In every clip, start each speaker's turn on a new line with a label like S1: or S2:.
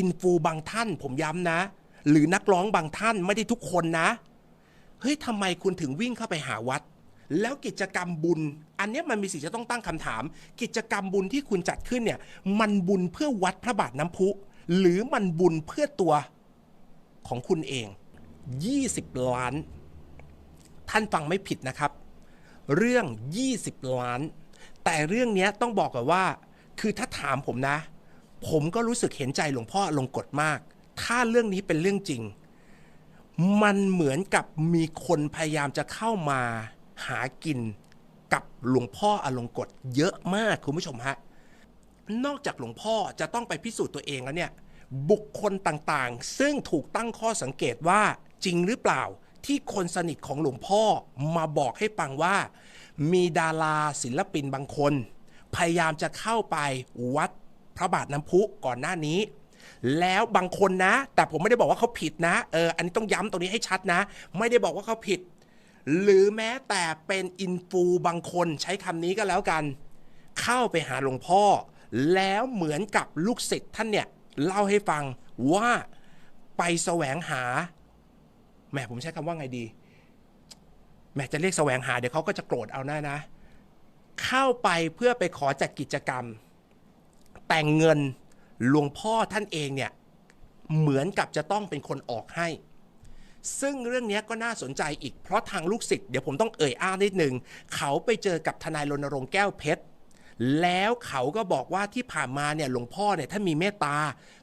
S1: อินฟูบางท่านผมย้ำนะ หรือนักร้องบางท่านไม่ได้ทุกคนนะ เฮ้ยทำไมคุณถึงวิ่งเข้าไปหาวัด แล้วกิจกรรมบุญ อันนี้มันมีสิทธิ์จะต้องตั้งคำถาม กิจกรรมบุญที่คุณจัดขึ้นเนี่ย มันบุญเพื่อวัดพระบาทน้ำพุ หรือมันบุญเพื่อตัวของคุณเอง 20 ล้าน ท่านฟังไม่ผิดนะครับ เรื่อง 20 ล้าน แต่เรื่องนี้ต้องบอกก่อนว่า คือถ้าถามผมนะ ผมก็รู้สึกเห็นใจหลวงพ่อลงกฎมาก ถ้าเรื่องนี้เป็นเรื่องจริง มันเหมือนกับมีคนพยายามจะเข้ามาหากินกับหลวงพ่ออลงกฎเยอะมากคุณผู้ชมฮะ นอกจากหลวงพ่อจะต้องไปพิสูจน์ตัวเองแล้วเนี่ย บุคคลต่างๆ ซึ่งถูกตั้งข้อสังเกตว่าจริงหรือเปล่าที่คนสนิทของหลวงพ่อมาบอกให้ฟังว่า มีดาราศิลปินบางคน พยายามจะเข้าไปวัด พระบาทน้ำพุก่อนหน้านี้ แล้วบางคนนะ แต่ผมไม่ได้บอกว่าเขาผิดนะเอออันนี้ต้องย้ำตรงนี้ให้ชัดนะ ไม่ได้บอกว่าเขาผิด หรือแม้แต่เป็นอินฟูบางคนใช้คำนี้ก็แล้วกัน เข้าไปหาหลวงพ่อ แล้วเหมือนกับลูกศิษย์ท่านเนี่ยเล่าให้ฟังว่าไปแสวงหาแหมผมใช้คำว่าไงดีแหมจะเรียกแสวงหาเดี๋ยวเขาก็จะโกรธเอาหน้านะ เข้าไปเพื่อไปขอจัดกิจกรรม แต่งเงินหลวงพ่อท่านเองเนี่ยเหมือนกับจะต้องเป็นคนออกให้ ซึ่งเรื่องนี้ก็น่าสนใจอีกเพราะทางลูกศิษย์เดี๋ยวผมต้องเอ่ยอ้างนิดนึง เขาไปเจอกับทนายรณรงค์แก้วเพชรแล้วเขาก็บอกว่าที่ผ่านมาเนี่ยหลวงพ่อเนี่ยท่านมีเมตตา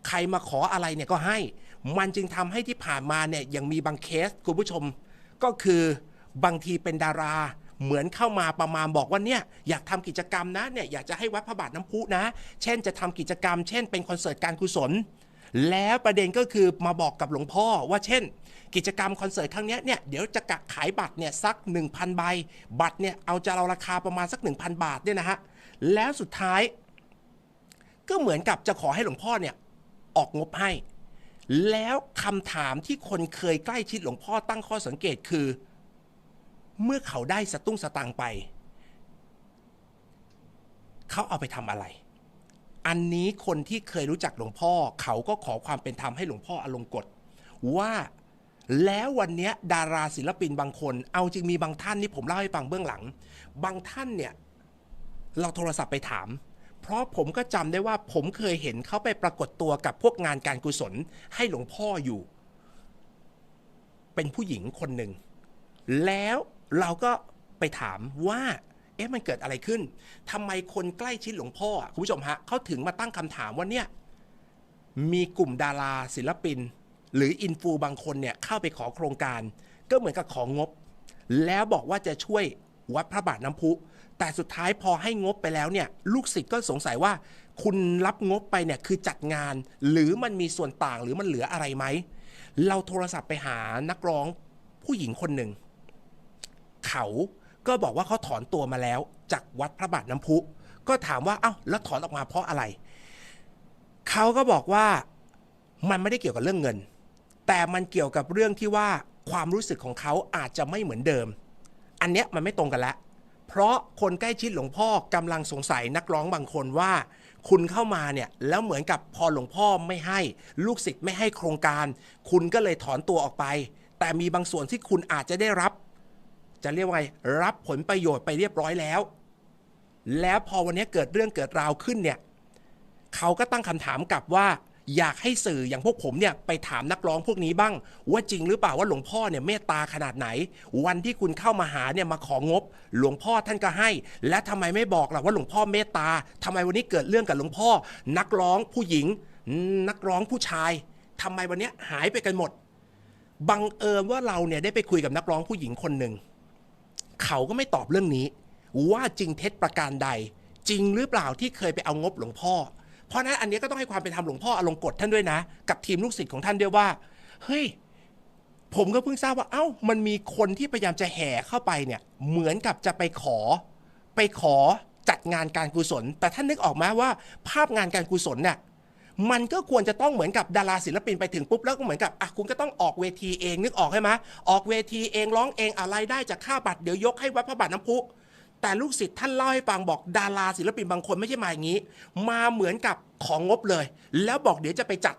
S1: ใครมาขออะไรเนี่ยก็ให้ มันจึงทำให้ที่ผ่านมาเนี่ยยังมีบางเคสคุณผู้ชม ก็คือบางทีเป็นดารา เหมือนเข้ามาประมาณบอกว่าเนี่ยอยากทำกิจกรรมนะเนี่ยอยากจะให้วัดพระบาทน้ำพุนะ เช่นจะทำกิจกรรม เช่นเป็นคอนเสิร์ตการกุศล แล้วประเด็นก็คือมาบอกกับหลวงพ่อว่าเช่น กิจกรรมคอนเสิร์ตครั้งนี้เนี่ยเดี๋ยวจะกะขายบัตรเนี่ยสัก 1,000 ใบ บัตรเนี่ยเอาจะเราราคาประมาณสัก 1,000 บาทเนี่ยนะฮะแล้วสุดท้ายก็เหมือนกับจะขอให้หลวงพ่อเนี่ยออกงบให้ แล้วคำถามที่คนเคยใกล้ชิดหลวงพ่อตั้งข้อสังเกตคือ เมื่อเขาได้สตุ้งสตางไป เขาเอาไปทำอะไร อันนี้คนที่เคยรู้จักหลวงพ่อ เขาก็ขอความเป็นธรรมให้หลวงพ่ออลงกฎว่าแล้ววันนี้ดาราศิลปินบางคน เอาจริงมีบางท่านนี่ผมเล่าให้ฟังเบื้องหลัง บางท่านเนี่ย เราโทรศัพท์ไปถาม เพราะผมก็จำได้ว่าผมเคยเห็นเขาไปปรากฏตัวกับพวกงานการกุศลให้หลวงพ่ออยู่ เป็นผู้หญิงคนหนึ่งแล้ว เราก็ไปถามว่าเอ๊ะมันเกิดอะไรขึ้นทำไมคนใกล้ชิดหลวงพ่อคุณผู้ชมฮะเขาถึงมาตั้งคำถามว่าเนี่ยมีกลุ่มดาราศิลปิน หรืออินฟูบางคนเนี่ยเข้าไปขอโครงการ ก็เหมือนกับของงบ แล้วบอกว่าจะช่วยวัดพระบาทน้ำพุ แต่สุดท้ายพอให้งบไปแล้วเนี่ยลูกศิษย์ก็สงสัยว่า คุณรับงบไปเนี่ยคือจัดงาน หรือมันมีส่วนต่างหรือมันเหลืออะไรไหม เราโทรศัพท์ไปหานักร้องผู้หญิงคนหนึ่ง เขาก็บอกว่าเขาถอนตัวมาแล้วจากวัดพระบาทน้ำพุ ก็ถามว่าเอ้าแล้วถอนออกมาเพราะอะไร เขาก็บอกว่ามันไม่ได้เกี่ยวกับเรื่องเงิน แต่มันเกี่ยวกับเรื่องที่ว่าความรู้สึกของเขาอาจจะไม่เหมือนเดิม อันเนี้ยมันไม่ตรงกันแล้วเพราะคนใกล้ชิดหลวงพ่อกำลังสงสัยนักร้องบางคนว่า คุณเข้ามาเนี่ยแล้วเหมือนกับพอหลวงพ่อไม่ให้ ลูกศิษย์ไม่ให้โครงการ คุณก็เลยถอนตัวออกไป แต่มีบางส่วนที่คุณอาจจะได้รับ จะเรียกว่าไงรับผลประโยชน์ไปเรียบร้อยแล้ว แล้วพอวันนี้เกิดเรื่องเกิดราวขึ้นเนี่ยเขาก็ตั้งคำถามกลับว่า อยากให้สื่ออย่างพวกผมเนี่ยไปถามนักร้องพวกนี้บ้าง ว่าจริงหรือเปล่าว่าหลวงพ่อเนี่ยเมตตาขนาดไหน วันที่คุณเข้ามาหาเนี่ยมาของบ หลวงพ่อท่านก็ให้ และทำไมไม่บอกล่ะว่าหลวงพ่อเมตตาทำไมวันนี้เกิดเรื่องกับหลวงพ่อ นักร้องผู้หญิง นักร้องผู้ชายทำไมวันนี้หายไปกันหมดบังเอิญว่าเราเนี่ยได้ไปคุยกับนักร้องผู้หญิงคนหนึ่ง เขาก็ไม่ตอบเรื่องนี้ ว่าจริงเท็จประการใด จริงหรือเปล่าที่เคยไปเอางบหลวงพ่อ เพราะนั้นอันนี้ก็ต้องให้ความเป็นธรรมหลวงพ่ออลงกฎท่านด้วยนะ กับทีมลูกศิษย์ของท่านด้วยว่าเฮ้ยผมก็เพิ่งทราบว่า เอ้า มันมีคนที่พยายามจะแห่เข้าไปเนี่ย เหมือนกับจะไปขอ ไปขอจัดงานการกุศล แต่ท่านนึกออกไหมว่า ภาพงานการกุศลเนี่ย มันก็ควรจะต้องเหมือนกับดาราศิลปินไปถึงปุ๊บแล้วก็เหมือนกับอะคุณก็ต้องออกเวทีเองนึกออกใช่ไหมออกเวทีเองร้องเองอะไรได้จากค่าบัตรเดี๋ยวยกให้วัดพระบาทน้ำพุแต่ลูกศิษย์ท่านเล่าให้ฟังบอกดาราศิลปินบางคนไม่ใช่มาอย่างนี้ มาเหมือนกับของงบเลย แล้วบอกเดี๋ยวจะไปจัด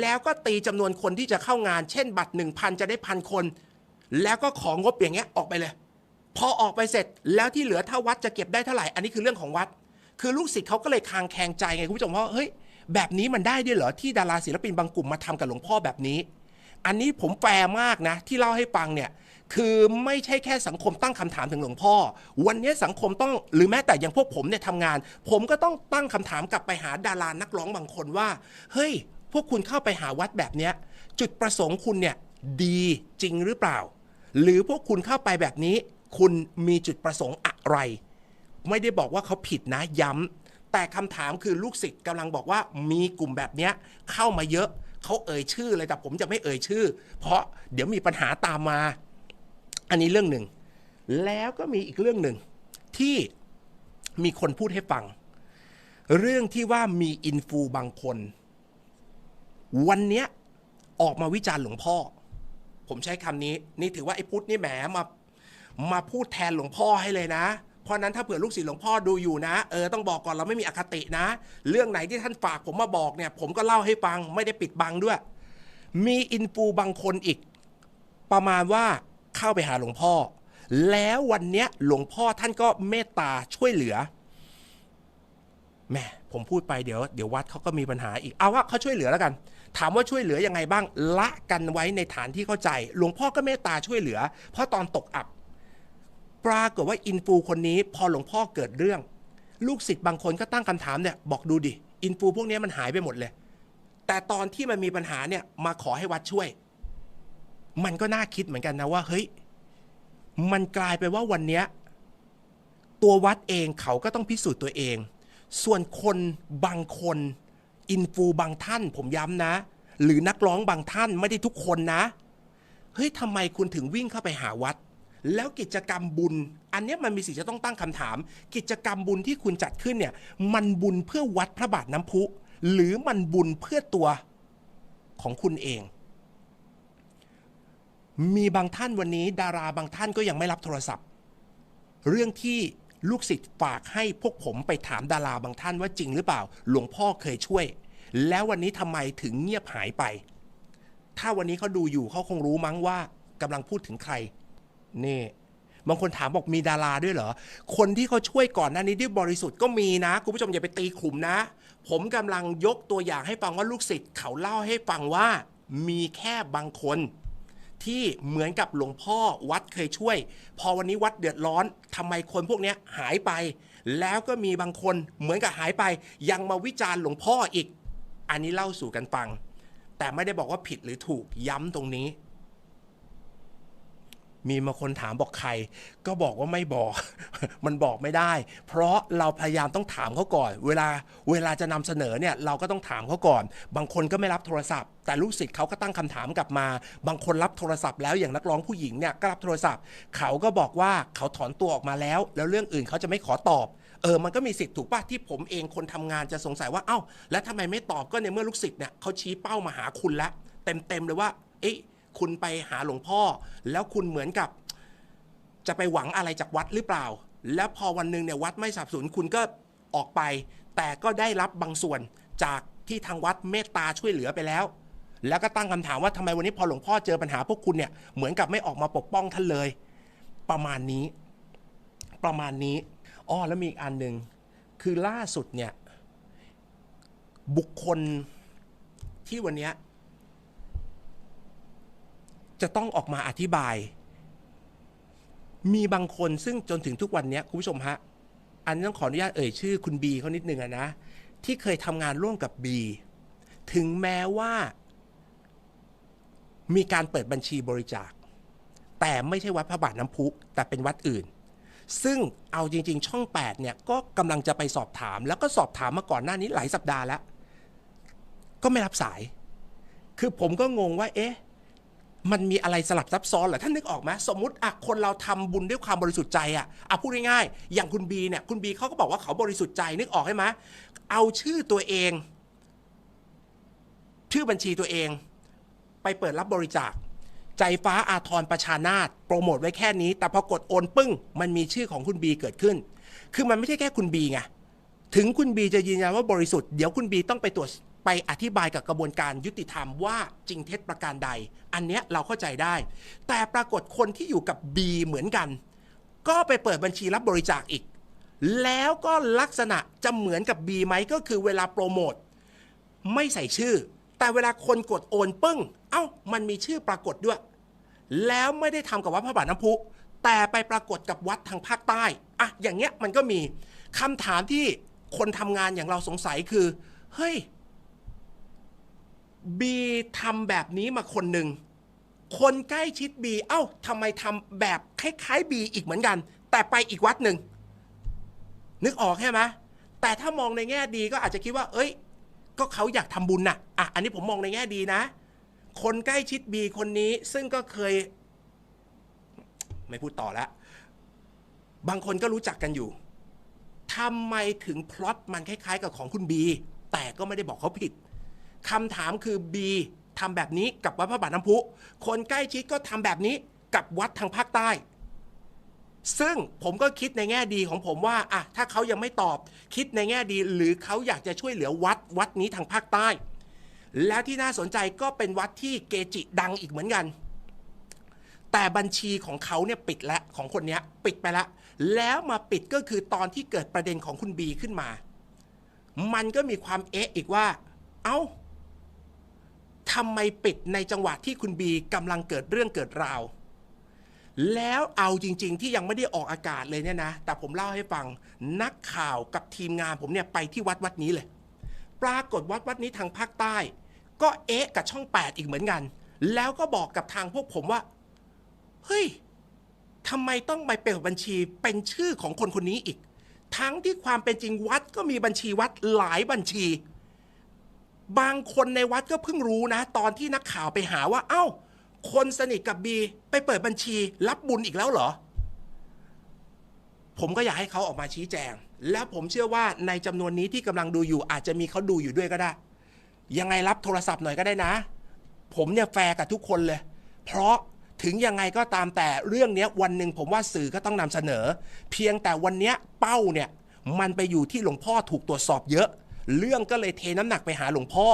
S1: แล้วก็ตีจำนวนคนที่จะเข้างาน เช่น บัตร 1,000 จะได้พันคน แล้วก็ของงบอย่างเงี้ยออกไปเลย พอออกไปเสร็จแล้วที่เหลือถ้าวัดจะเก็บได้เท่าไหร่ อันนี้คือเรื่องของวัด คือลูกศิษย์เขาก็เลยคางแคงใจไงคุณผู้ชมว่าเฮ้ย แบบนี้มันได้ด้วยเหรอที่ดาราศิลปินบางกลุ่มมาทำกับหลวงพ่อแบบนี้ อันนี้ผมแฟร์มากนะ ที่เล่าให้ฟังเนี่ยคือไม่ใช่แค่สังคมตั้งคำถามถึงหลวงพ่อ วันนี้สังคมต้องหรือแม้แต่อย่างพวกผมเนี่ยทำงาน ผมก็ต้องตั้งคำถามกลับไปหาดารานักร้องบางคนว่า เฮ้ย พวกคุณเข้าไปหาวัดแบบเนี้ยจุดประสงค์คุณเนี่ยดีจริงหรือเปล่า หรือพวกคุณเข้าไปแบบนี้ คุณมีจุดประสงค์อะไร ไม่ได้บอกว่าเขาผิดนะย้ำ แต่คำถามคือลูกศิษย์กำลังบอกว่ามีกลุ่มแบบเนี้ยเข้ามาเยอะเขาเอ่ยชื่อเลยแต่ผมจะไม่เอ่ยชื่อ เพราะเดี๋ยวมีปัญหาตามมา อันนี้เรื่องหนึ่ง แล้วก็มีอีกเรื่องหนึ่งที่มีคนพูดให้ฟัง เรื่องที่ว่ามีอินฟูบางคน วันเนี้ยออกมาวิจารณ์หลวงพ่อ ผมใช้คำนี้ นี่ถือว่าไอ้พุทธนี่แหมมามาพูดแทนหลวงพ่อให้เลยนะ เพราะนั้นถ้าเผื่อลูกศิษย์หลวงพ่อดูอยู่นะเออต้องบอกก่อนเราไม่มีอคตินะ เรื่องไหนที่ท่านฝากผมมาบอกเนี่ย ผมก็เล่าให้ฟังไม่ได้ปิดบังด้วย มีอินฟูบางคนอีก ประมาณว่าเข้าไปหาหลวงพ่อ แล้ววันเนี้ยหลวงพ่อท่านก็เมตตาช่วยเหลือแม่ผมพูดไปเดี๋ยวเดี๋ยววัดเขาก็มีปัญหาอีกเอาว่าเขาช่วยเหลือแล้วกัน ถามว่าช่วยเหลือยังไงบ้างละกันไว้ในฐานที่เข้าใจ หลวงพ่อก็เมตตาช่วยเหลือ เพราะตอนตกอับ ปรากฏว่าอินฟูคนนี้พอหลวงพ่อเกิดเรื่อง ลูกศิษย์บางคนก็ตั้งคำถามเนี่ยบอกดูดิอินฟูพวกนี้มันหายไปหมดเลย แต่ตอนที่มันมีปัญหาเนี่ยมาขอให้วัดช่วย มันก็น่าคิดเหมือนกันนะว่าเฮ้ยมันกลายไปว่าวันเนี้ยตัววัดเองเขาก็ต้องพิสูจน์ตัวเอง ส่วนคนบางคนอินฟูบางท่านผมย้ำนะ หรือนักร้องบางท่านไม่ได้ทุกคนนะ เฮ้ยทำไมคุณถึงวิ่งเข้าไปหาวัด แล้วกิจกรรมบุญ อันนี้มันมีสิทธิ์จะต้องตั้งคำถาม กิจกรรมบุญที่คุณจัดขึ้นเนี่ยมันบุญเพื่อวัดพระบาทน้ำพุ หรือมันบุญเพื่อตัวของคุณเอง มีบางท่านวันนี้ ดาราบางท่านก็ยังไม่รับโทรศัพท์ เรื่องที่ลูกศิษย์ฝากให้พวกผมไปถามดาราบางท่านว่าจริงหรือเปล่า หลวงพ่อเคยช่วย แล้ววันนี้ทำไมถึงเงียบหายไป ถ้าวันนี้เขาดูอยู่เขาคงรู้มั้งว่ากำลังพูดถึงใคร นี่บางคนถามบอกมีดาราด้วยเหรอ คนที่เขาช่วยก่อนหน้านี้ด้วยบริสุทธิ์ก็มีนะคุณผู้ชมอย่าไปตีขุมนะ ผมกำลังยกตัวอย่างให้ฟังว่าลูกศิษย์เขาเล่าให้ฟังว่ามีแค่บางคน ที่เหมือนกับหลวงพ่อวัดเคยช่วย พอวันนี้วัดเดือดร้อนทำไมคนพวกนี้หายไป แล้วก็มีบางคนเหมือนกับหายไป ยังมาวิจารณ์หลวงพ่ออีก อันนี้เล่าสู่กันฟัง แต่ไม่ได้บอกว่าผิดหรือถูกย้ำตรงนี้ มีมาคนถามบอกใคร ก็บอกว่าไม่บอก มันบอกไม่ได้ เพราะเราพยายามต้องถามเขาก่อน เวลาเวลาจะนำเสนอเนี่ยเราก็ต้องถามเขาก่อน บางคนก็ไม่รับโทรศัพท์ แต่ลูกศิษย์เขาก็ตั้งคำถามกลับมา บางคนรับโทรศัพท์แล้วอย่างนักร้องผู้หญิงเนี่ยก็รับโทรศัพท์ เขาก็บอกว่าเขาถอนตัวออกมาแล้ว แล้วเรื่องอื่นเขาจะไม่ขอตอบเออ มันก็มีสิทธิ์ถูกป่ะที่ผมเองคนทำงานจะสงสัยว่า เอ้า แล้วทำไมไม่ตอบก็ในเมื่อลูกศิษย์เนี่ยเขาชี้เป้ามาหาคุณแล้วเต็มๆเลยว่า เอ๊ะ คุณไปหาหลวงพ่อ แล้วคุณเหมือนกับ จะไปหวังอะไรจากวัดหรือเปล่า แล้วพอวันหนึ่งเนี่ยวัดไม่สับสนคุณก็ออกไป แต่ก็ได้รับบางส่วนจากที่ทางวัดเมตตาช่วยเหลือไปแล้ว แล้วก็ตั้งคำถามว่าทำไมวันนี้พอหลวงพ่อเจอปัญหาพวกคุณเนี่ยเหมือนกับไม่ออกมาปกป้องท่านเลย ประมาณนี้ ประมาณนี้อ้อแล้วมีอีกอันหนึ่งคือล่าสุดเนี่ยบุคคลที่วันนี้ จะต้องออกมาอธิบาย มีบางคนซึ่งจนถึงทุกวันนี้คุณผู้ชมฮะ อันนี้ต้องขออนุญาตเอ่ยชื่อคุณบีเขานิดนึงนะ ที่เคยทำงานร่วมกับบีถึงแม้ว่า มีการเปิดบัญชีบริจาค แต่ไม่ใช่วัดพระบาทน้ำพุแต่เป็นวัดอื่น ซึ่งเอาจริง ๆ ช่อง 8 เนี่ย ก็กำลังจะไปสอบถาม แล้วก็สอบถามมาก่อนหน้านี้หลายสัปดาห์แล้ว ก็ไม่รับสาย คือผมก็งงว่า เอ๊ะ มันมีอะไรสลับซับซ้อนเหรอท่านนึกออกไหมสมมติอะคนเราทำบุญด้วยความบริสุทธิ์ใจอะอะพูดง่ายๆอย่างคุณบีเนี่ยคุณบีเขาก็บอกว่าเขาบริสุทธิ์ใจนึกออกใช่ไหมเอาชื่อตัวเอง ชื่อบัญชีตัวเอง ไปเปิดรับบริจาค ใจฟ้าอาทรประชานาตโปรโมทไว้แค่นี้ แต่พอกดโอนปึ้ง มันมีชื่อของคุณบีเกิดขึ้น คือมันไม่ใช่แค่คุณบีไงถึงคุณบีจะยืนยันว่าบริสุทธิ์เดี๋ยวคุณบีต้องไปตรวจ ไปอธิบายกับกระบวนการยุติธรรมว่าจริงเท็จประการใด อันเนี้ยเราเข้าใจได้ แต่ปรากฏคนที่อยู่กับ B เหมือนกัน ก็ไปเปิดบัญชีรับบริจาคอีก แล้วก็ลักษณะจะเหมือนกับ B ไหมก็คือเวลาโปรโมทไม่ใส่ชื่อ แต่เวลาคนกดโอนปึ้ง เอ้ามันมีชื่อปรากฏด้วย แล้วไม่ได้ทำกับวัดพระบาทน้ำพุแต่ไปปรากฏกับวัดทางภาคใต้อะอย่างเงี้ยมันก็มีคำถามที่คนทำงานอย่างเราสงสัยคือ เฮ้ย บีทำแบบนี้มาคนหนึ่ง คนใกล้ชิดบี เอ้าทำไมทำแบบคล้ายๆบีอีกเหมือนกัน แต่ไปอีกวัดหนึ่ง นึกออกใช่ไหมแต่ถ้ามองในแง่ดีก็อาจจะคิดว่า เอ้ย ก็เขาอยากทำบุญน่ะอะ อันนี้ผมมองในแง่ดีนะ คนใกล้ชิดบีคนนี้ซึ่งก็เคย ไม่พูดต่อแล้วบางคนก็รู้จักกันอยู่ทำไมถึงพล็อตมันคล้ายๆ กับของคุณบี แต่ก็ไม่ได้บอกเขาผิด คำถามคือบีทำแบบนี้กับวัดพระบาทน้ำพุ คนใกล้ชิดก็ทำแบบนี้กับวัดทางภาคใต้ ซึ่งผมก็คิดในแง่ดีของผมว่าอะถ้าเขายังไม่ตอบ คิดในแง่ดี หรือเขาอยากจะช่วยเหลือวัดวัดนี้ทางภาคใต้ แล้วที่น่าสนใจก็เป็นวัดที่เกจิดังอีกเหมือนกัน แต่บัญชีของเขาเนี่ยปิดแล้วของคนนี้ปิดไปแล้วแล้วมาปิดก็คือตอนที่เกิดประเด็นของคุณบีขึ้นมา มันก็มีความเอ๊ะอีกว่า เอ้า ทำไมปิดในจังหวะที่คุณบีกำลังเกิดเรื่องเกิดราว แล้วเอาจริง ๆ ที่ยังไม่ได้ออกอากาศเลยเนี่ยนะ แต่ผมเล่าให้ฟังนักข่าวกับทีมงานผมเนี่ยไปที่วัดวัดนี้เลย ปรากฏวัดวัดนี้ทางภาคใต้ ก็เอ๊ะกับช่อง 8 อีกเหมือนกัน แล้วก็บอกกับทางพวกผมว่า เฮ้ยทำไมต้องไปเปิดบัญชีเป็นชื่อของคนคนนี้อีก ทั้งที่ความเป็นจริงวัดก็มีบัญชีวัดหลายบัญชี บางคนในวัดก็เพิ่งรู้นะ ตอนที่นักข่าวไปหาว่า เอ้า คนสนิทกับบีไปเปิดบัญชีรับบุญอีกแล้วเหรอ ผมก็อยากให้เขาออกมาชี้แจง แล้วผมเชื่อว่าในจำนวนนี้ที่กำลังดูอยู่ อาจจะมีเขาดูอยู่ด้วยก็ได้ ยังไงรับโทรศัพท์หน่อยก็ได้นะ ผมเนี่ยแฟร์กับทุกคนเลย เพราะถึงยังไงก็ตามแต่เรื่องนี้วันหนึ่งผมว่าสื่อก็ต้องนำเสนอ เพียงแต่วันนี้เป้าเนี่ยมันไปอยู่ที่หลวงพ่อถูกตรวจสอบเยอะ เรื่องก็เลยเทน้ำหนักไปหาหลวงพ่อ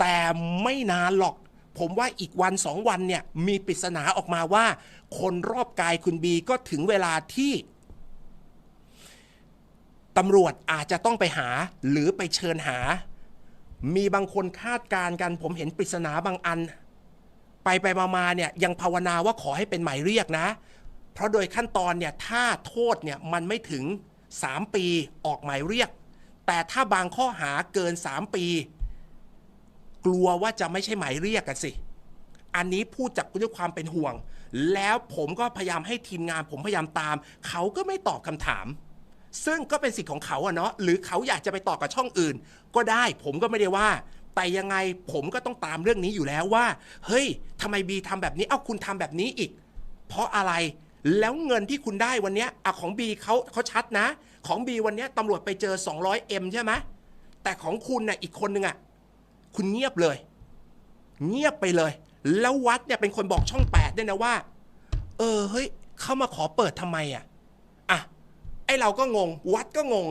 S1: แต่ไม่นานหรอก ผมว่าอีกวันสองวันเนี่ยมีปริศนาออกมาว่า คนรอบกายคุณบีก็ถึงเวลาที่ตำรวจอาจจะต้องไปหาหรือไปเชิญหา มีบางคนคาดการณ์กัน ผมเห็นปริศนาบางอัน ไปไปมามาเนี่ยยังภาวนาว่าขอให้เป็นหมายเรียกนะ เพราะโดยขั้นตอนเนี่ยถ้าโทษเนี่ยมันไม่ถึง 3 ปีออกหมายเรียก แต่ถ้าบางข้อหาเกิน 3 ปี กลัวว่าจะไม่ใช่หมายเรียกกันสิ อันนี้พูดจากด้วยความเป็นห่วง แล้วผมก็พยายามให้ทีมงานผมพยายามตาม เขาก็ไม่ตอบคำถาม ซึ่งก็เป็นสิทธิ์ของเขาอะเนาะหรือเขาอยากจะไปต่อกับช่องอื่น ก็ได้ผมก็ไม่ได้ว่า แต่ยังไงผมก็ต้องตามเรื่องนี้อยู่แล้วว่า เฮ้ยทำไมบีทำแบบนี้เอ้าคุณทำแบบนี้อีก เพราะอะไร แล้วเงินที่คุณได้วันเนี้ยอะของบีเขาเขาชัดนะ ของบีวันเนี้ยตำรวจไปเจอ 200M ใช่ไหมแต่ของคุณน่ะอีกคนนึงอะคุณเงียบเลย เงียบไปเลย แล้ววัดเนี่ยเป็นคนบอกช่องแปดด้วยนะว่า เออเฮ้ยเข้ามาขอเปิดทำไมอะอะไอเราก็งง วัดก็งง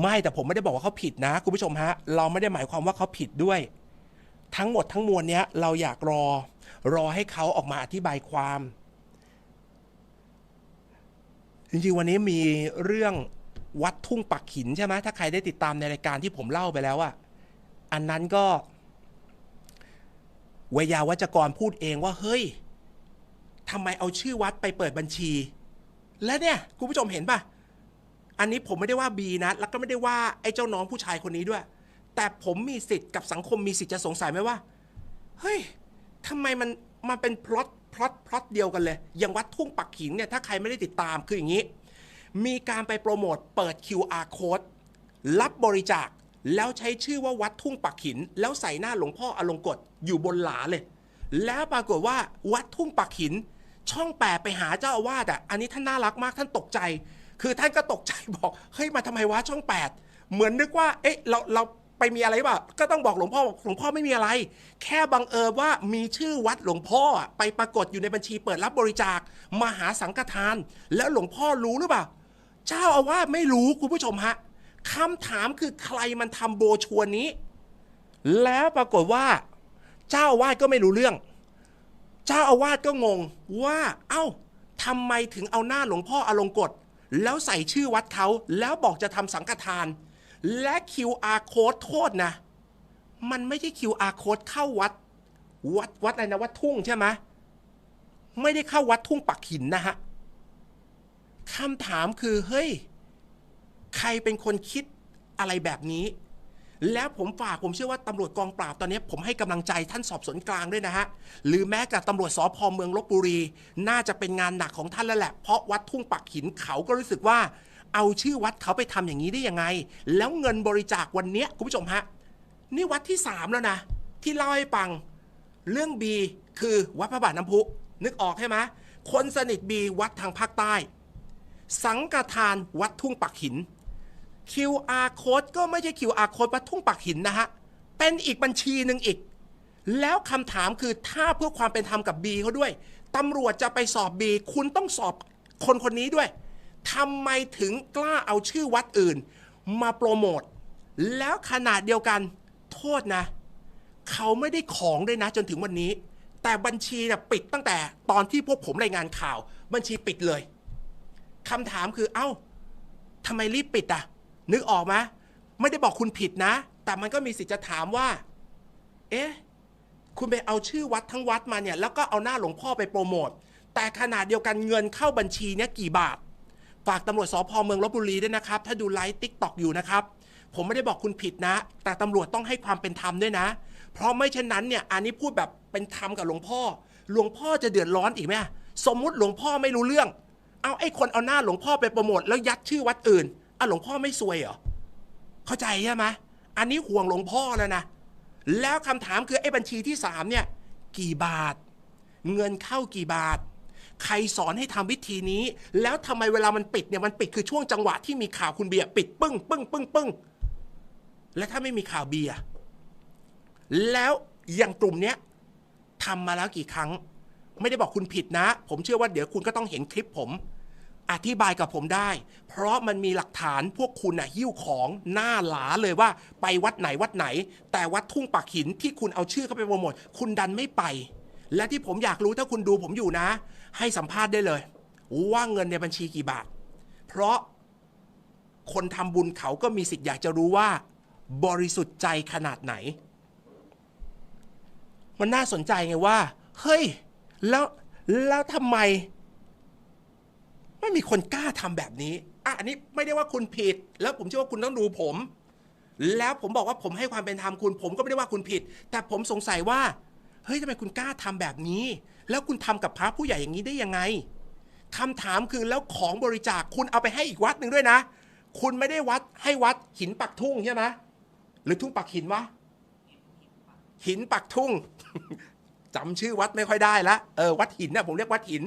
S1: ไม่แต่ผมไม่ได้บอกว่าเขาผิดนะ คุณผู้ชมฮะ เราไม่ได้หมายความว่าเขาผิดด้วย ทั้งหมดทั้งมวลเนี้ยเราอยากรอ รอให้เขาออกมาอธิบายความ จริงๆ วันนี้มีเรื่องวัดทุ่งปักหินใช่ไหมถ้าใครได้ติดตามในรายการที่ผมเล่าไปแล้วอะอันนั้นก็เวยาวัจกรพูดเองว่า เฮ้ยทำไมเอาชื่อวัดไปเปิดบัญชี และเนี่ยคุณผู้ชมเห็นปะอันนี้ผมไม่ได้ว่าบีนะแล้วก็ไม่ได้ว่าไอ้เจ้าน้องผู้ชายคนนี้ด้วย แต่ผมมีสิทธิ์กับสังคมมีสิทธิ์จะสงสัยไหมว่า เฮ้ยทำไมมันมันเป็นพล็อตพล็อตพล็อตเดียวกันเลย อย่างวัดทุ่งปักหินเนี่ยถ้าใครไม่ได้ติดตามคืออย่างนี้ มีการไปโปรโมทเปิด QR code รับบริจาคแล้วใช้ชื่อว่าวัดทุ่งปักหิน แล้วใส่หน้าหลวงพ่ออลงกฎอยู่บนหลาเลย แล้วปรากฏว่าวัดทุ่งปักหิน ช่องแปดไปหาเจ้าอาวาสอะอันนี้ท่านน่ารักมากท่านตกใจ คือท่านก็ตกใจบอกเฮ้ยมาทำไมวะช่องแปดเหมือนนึกว่า เอ๊ะเราเรา ไปมีอะไรป่ะก็ต้องบอกหลวงพ่อบอกหลวงพ่อไม่มีอะไร แค่บังเอิญว่ามีชื่อวัดหลวงพ่อไปปรากฏอยู่ในบัญชีเปิดรับบริจาคมหาสังฆทาน แล้วหลวงพ่อรู้หรือเปล่า เจ้าอาวาสไม่รู้คุณผู้ชมฮะคำถามคือใครมันทำโบชัวร์นี้ แล้วปรากฏว่า เจ้าอาวาสก็ไม่รู้เรื่อง เจ้าอาวาสก็งงว่า เอ้าทำไมถึงเอาหน้าหลวงพ่ออลงกฎแล้วใส่ชื่อวัดเขาแล้วบอกจะทำสังฆทาน และ QR code โทษนะ มันไม่ใช่ QR code เข้าวัด วัดวัดอะไรนะวัดทุ่งใช่ไหมไม่ได้เข้าวัดทุ่งปักหินนะฮะคำถามคือเฮ้ย ใครเป็นคนคิดอะไรแบบนี้ แล้วผมฝากผมเชื่อว่าตำรวจกองปราบตอนนี้ ผมให้กำลังใจท่านสอบสวนกลางด้วยนะฮะ หรือแม้กับตำรวจสพเมืองลบบุรี น่าจะเป็นงานหนักของท่านแล้วแหละ เพราะวัดทุ่งปักหินเขาก็รู้สึกว่า เอาชื่อวัดเขาไปทำอย่างนี้ได้ยังไง แล้วเงินบริจาควันเนี้ยคุณผู้ชมฮะนี่วัดที่สามแล้วนะ ที่เล่าให้ฟัง เรื่องบีคือวัดพระบาทน้ำพุ นึกออกใช่ไหมคนสนิทบีวัดทางภาคใต้ สังฆทานวัดทุ่งปักหิน QR code ก็ไม่ใช่ QR code วัดทุ่งปักหินนะฮะ เป็นอีกบัญชีหนึ่งอีก แล้วคำถามคือถ้าเพื่อความเป็นธรรมกับบีเขาด้วยตำรวจจะไปสอบบีคุณต้องสอบคนคนนี้ด้วย ทำไมถึงกล้าเอาชื่อวัดอื่น มาโปรโมทแล้วขนาดเดียวกันโทษนะ เขาไม่ได้ของด้วยนะจนถึงวันนี้ แต่บัญชีเนี่ยปิดตั้งแต่ตอนที่พวกผมรายงานข่าว บัญชีปิดเลยคำถามคือเอ้าทำไมรีบปิดอะนึกออกไหมไม่ได้บอกคุณผิดนะ แต่มันก็มีสิทธิ์จะถามว่า เอ๊ะคุณไปเอาชื่อวัดทั้งวัดมาเนี่ย แล้วก็เอาหน้าหลวงพ่อไปโปรโมท แต่ขนาดเดียวกันเงินเข้าบัญชีเนี่ยกี่บาท ฝากตำรวจสพเมืองลบบุรีด้วยนะครับ ถ้าดูไลฟ์ติ๊กตอกอยู่นะครับ ผมไม่ได้บอกคุณผิดนะ แต่ตำรวจต้องให้ความเป็นธรรมด้วยนะ เพราะไม่เช่นนั้นเนี่ยอันนี้พูดแบบเป็นธรรมกับหลวงพ่อ หลวงพ่อจะเดือดร้อนอีกไหมสมมุติหลวงพ่อไม่รู้เรื่อง เอาไอ้คนเอาหน้าหลวงพ่อไปโปรโมทแล้วยัดชื่อวัดอื่นอะหลวงพ่อไม่ซวยเหรอเข้าใจใช่ไหมอันนี้ห่วงหลวงพ่อแล้วนะแล้วคำถามคือไอ้บัญชีที่สามเนี่ยกี่บาท เงินเข้ากี่บาท ใครสอนให้ทำวิธีนี้ แล้วทำไมเวลามันปิดเนี่ยมันปิดคือช่วงจังหวะที่มีข่าวคุณเบียร์ปิดปึ้งปึ้งปึ้งปึ้งและถ้าไม่มีข่าวเบียร์แล้วอย่างกลุ่มเนี้ยทำมาแล้วกี่ครั้ง ไม่ได้บอกคุณผิดนะ ผมเชื่อว่าเดี๋ยวคุณก็ต้องเห็นคลิปผม อธิบายกับผมได้ เพราะมันมีหลักฐานพวกคุณน่ะหิ้วของหน้าหลาเลยว่า ไปวัดไหนวัดไหน แต่วัดทุ่งปักหินที่คุณเอาชื่อเข้าไปโปรโมทคุณดันไม่ไป และที่ผมอยากรู้ถ้าคุณดูผมอยู่นะ ให้สัมภาษณ์ได้เลยว่าเงินในบัญชีกี่บาท เพราะคนทำบุญเขาก็มีสิทธิ์อยากจะรู้ว่า บริสุทธิ์ใจขนาดไหน มันน่าสนใจไงว่า เฮ้ย แล้วแล้วทำไม ไม่มีคนกล้าทำแบบนี้อะอันนี้ไม่ได้ว่าคุณผิด แล้วผมเชื่อว่าคุณต้องดูผม แล้วผมบอกว่าผมให้ความเป็นธรรมคุณ ผมก็ไม่ได้ว่าคุณผิด แต่ผมสงสัยว่า เฮ้ยทำไมคุณกล้าทำแบบนี้ แล้วคุณทำกับพระผู้ใหญ่อย่างนี้ได้ยังไงคำถามคือแล้วของบริจาคคุณเอาไปให้อีกวัดหนึ่งด้วยนะ คุณไม่ได้วัดให้วัดหินปักทุ่งใช่ไหมหรือทุ่งปักหินวะหินปักทุ่งจำชื่อวัดไม่ค่อยได้ละเออวัดหินนะผมเรียกวัดหิน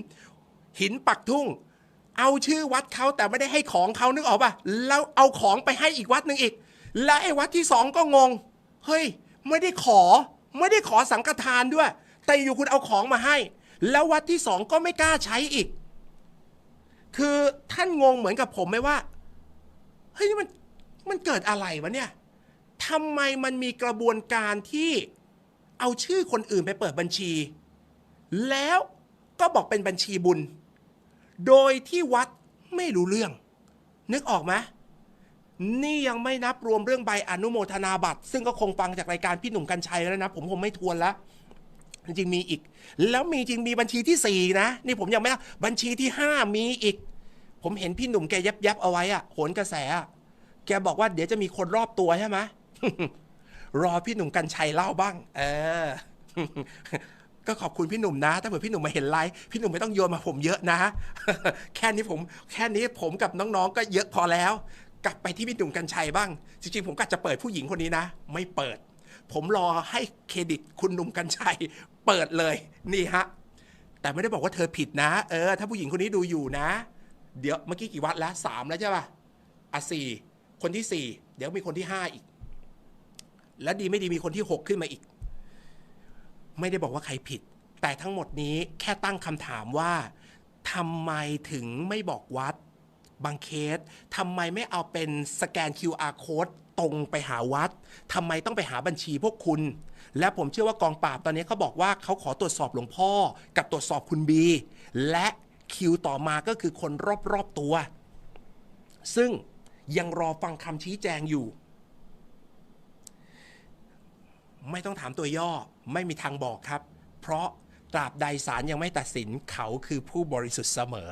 S1: หินปักทุ่ง เอาชื่อวัดเขาแต่ไม่ได้ให้ของเขานึกออกป่ะแล้วเอาของไปให้อีกวัดหนึ่งอีก และไอ้วัดที่สองก็งง เฮ้ย ไม่ได้ขอ ไม่ได้ขอสังฆทานด้วย แต่อยู่คุณเอาของมาให้ แล้ววัดที่สองก็ไม่กล้าใช้อีก คือท่านงงเหมือนกับผมไหมว่าเฮ้ยนี่มันมันเกิดอะไรวะเนี่ยทำไมมันมีกระบวนการที่เอาชื่อคนอื่นไปเปิดบัญชี แล้วก็บอกเป็นบัญชีบุญ โดยที่วัดไม่รู้เรื่อง นึกออกไหมนี่ยังไม่นับรวมเรื่องใบอนุโมทนาบัตร ซึ่งก็คงฟังจากรายการพี่หนุ่มกัญชัยแล้วนะ ผมคงไม่ทวนละ จริงมีอีก แล้วมีจริงมีบัญชีที่สี่นะ นี่ผมยังไม่บัญชีที่ห้ามีอีก ผมเห็นพี่หนุ่มแกยับยับเอาไว้อะโหนกระแสอะแกบอกว่าเดี๋ยวจะมีคนรอบตัวใช่ไหมรอพี่หนุ่มกัญชัยเล่าบ้าง เออ ก็ขอบคุณพี่หนุ่มนะ ถ้าเผื่อพี่หนุ่มมาเห็นไลฟ์พี่หนุ่มไม่ต้องโยนมาผมเยอะนะ แค่นี้ผมแค่นี้ผมกับน้องๆ ก็เยอะพอแล้ว กลับไปที่พี่หนุ่มกัญชัยบ้าง จริงๆ ผมก็จะเปิดผู้หญิงคนนี้นะ ไม่เปิด ผมรอให้เครดิตคุณหนุ่มกัญชัย เปิดเลยนี่ฮะแต่ไม่ได้บอกว่าเธอผิดนะ เออ ถ้าผู้หญิงคนนี้ดูอยู่นะ เดี๋ยวเมื่อกี้กี่วัดแล้วสามแล้วใช่ป่ะอะสี่คนที่สี่เดี๋ยวมีคนที่ห้าอีก และดีไม่ดีมีคนที่หกขึ้นมาอีก ไม่ได้บอกว่าใครผิด แต่ทั้งหมดนี้แค่ตั้งคำถามว่าทำไมถึงไม่บอกวัดบางเคสทำไมไม่เอาเป็นสแกน QR code ตรงไปหาวัดทำไมต้องไปหาบัญชีพวกคุณ และผมเชื่อว่ากองปราบตอนนี้เขาบอกว่าเขาขอตรวจสอบหลวงพ่อ กับตรวจสอบคุณบี และคิวต่อมาก็คือคนรอบๆตัว ซึ่งยังรอฟังคำชี้แจงอยู่ ไม่ต้องถามตัวย่อไม่มีทางบอกครับ เพราะตราบใดศาลยังไม่ตัดสินเขาคือผู้บริสุทธิ์เสมอ